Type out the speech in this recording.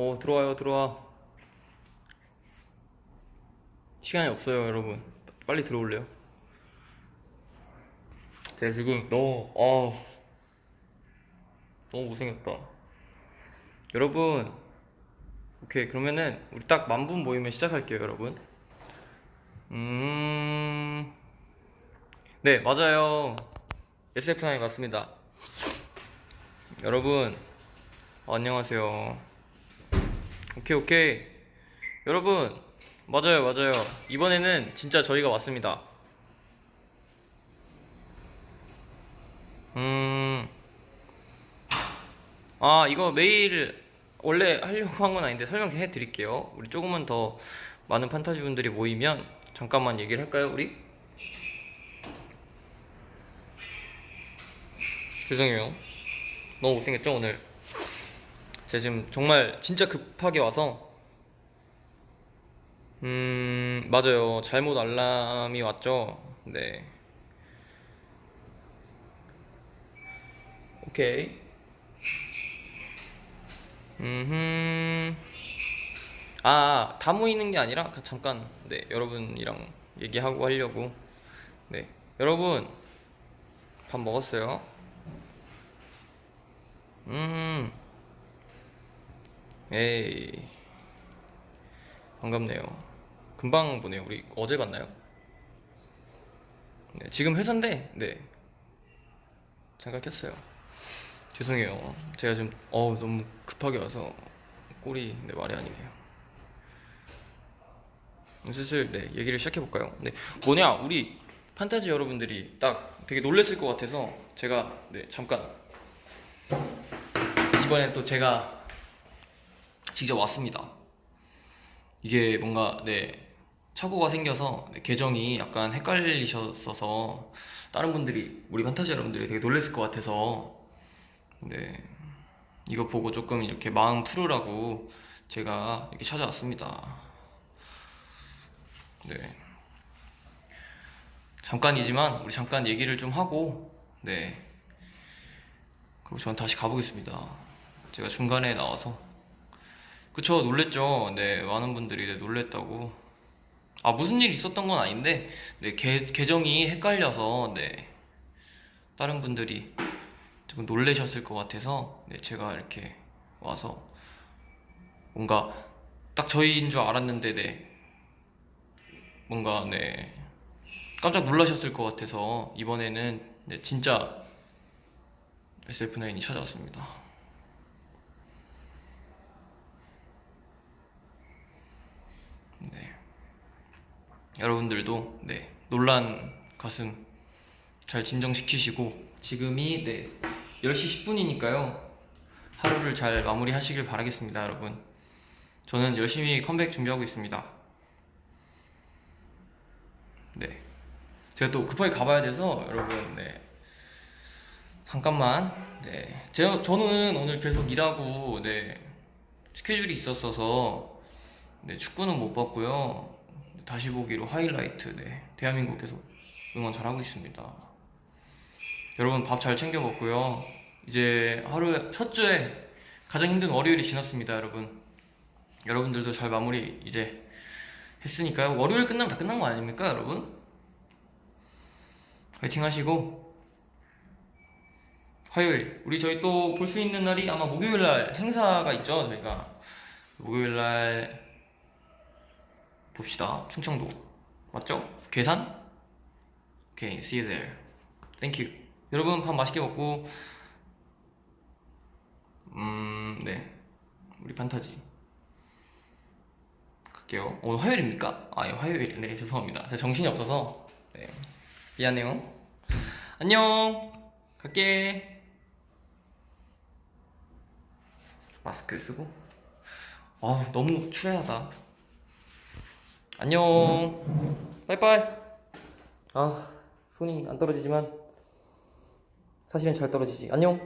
오 들어와요 들어와. 시간이 없어요 여러분. 빨리 들어올래요? 제가 지금 너무 아 너무 고생했다. 여러분 오케이. 그러면은 우리 딱 만분 모이면 시작할게요 여러분. 음네 맞아요. SF9이 맞습니다. 여러분 어, 안녕하세요 오케이 오케이 여러분 맞아요 맞아요 이번에는 진짜 저희가 왔습니다 음. 아, 이거 메일 원래 하려고 한 건 아닌데 설명 해 드릴게요. 우리 조금만 더 많은 판타지 분들이 모이면 잠깐만 얘기를 할까요, 우리? 죄송해요. 너무 고생했죠, 오늘. 제가 지금 정말 진짜 급하게 와서 음, 맞아요. 잘못 알람이 왔죠. 네. 오케이. 음. 아, 다 모이는 게 아니라 그 잠깐 네, 여러분이랑 얘기하고 하려고. 네. 여러분 밥 먹었어요? 음. 에이. 반갑네요. 금방 보네요. 우리 어제 봤나요? 네, 지금 회사인데 네. 잠깐 켰어요. 죄송해요. 제가 지금 어 너무 급하게 와서 꼴이 네, 말이 아니네요. 슬슬 네 얘기를 시작해 볼까요? 네 뭐냐 우리 판타지 여러분들이 딱 되게 놀랬을 것 같아서 제가 네 잠깐 이번엔 또 제가 직접 왔습니다. 이게 뭔가 네 착오가 생겨서 네, 계정이 약간 헷갈리셨어서 다른 분들이 우리 판타지 여러분들이 되게 놀랬을 것 같아서 네 이거 보고 조금 이렇게 마음 풀으라고 제가 이렇게 찾아왔습니다. 네 잠깐이지만 우리 잠깐 얘기를 좀 하고 네 그리고 전 다시 가보겠습니다. 제가 중간에 나와서 그쵸 놀랬죠. 네 많은 분들이 네, 놀랬다고. 아 무슨 일 있었던 건 아닌데 네 계, 계정이 헷갈려서 네 다른 분들이 조금 놀라셨을 것 같아서 네 제가 이렇게 와서 뭔가 딱 저희인 줄 알았는데 네 뭔가 네 깜짝 놀라셨을 것 같아서 이번에는 네 진짜 SF9이 찾아왔습니다. 여러분들도 네 놀란 가슴 잘 진정시키시고 지금이 네 10시 10분이니까요. 하루를 잘 마무리하시길 바라겠습니다 여러분. 저는 열심히 컴백 준비하고 있습니다. 네. 제가 또 급하게 가봐야 돼서 여러분 네. 잠깐만. 네. 제가 저는 오늘 계속 일하고 네 스케줄이 있었어서 네 축구는 못 봤고요 다시 보기로 하이라이트 네. 대한민국 계속 응원 잘하고 있습니다. 여러분 밥 잘 챙겨 먹고요. 이제 하루 첫 주에 가장 힘든 월요일이 지났습니다 여러분. 여러분들도 잘 마무리 이제 했으니까요. 월요일 끝나면 다 끝난 거 아닙니까 여러분? 화이팅 하시고. 화요일 우리 저희 또 볼 수 있는 날이 아마 목요일 날 행사가 있죠 저희가. 목요일 날 봅시다. 충청도. 맞죠? 괴산? 오케이 see you there. Thank you. 여러분 밥 맛있게 먹고. 음 네. 우리 판타지. 갈게요. 오늘 화요일입니까? 아 예, 화요일 네. 죄송합니다. 제가 정신이 없어서. 네. 미안해요. 안녕! 갈게. 마스크 쓰고? 아 너무 추레하다 안녕. 빠이빠이. 아 손이 안 떨어지지만 사실은 잘 떨어지지. 안녕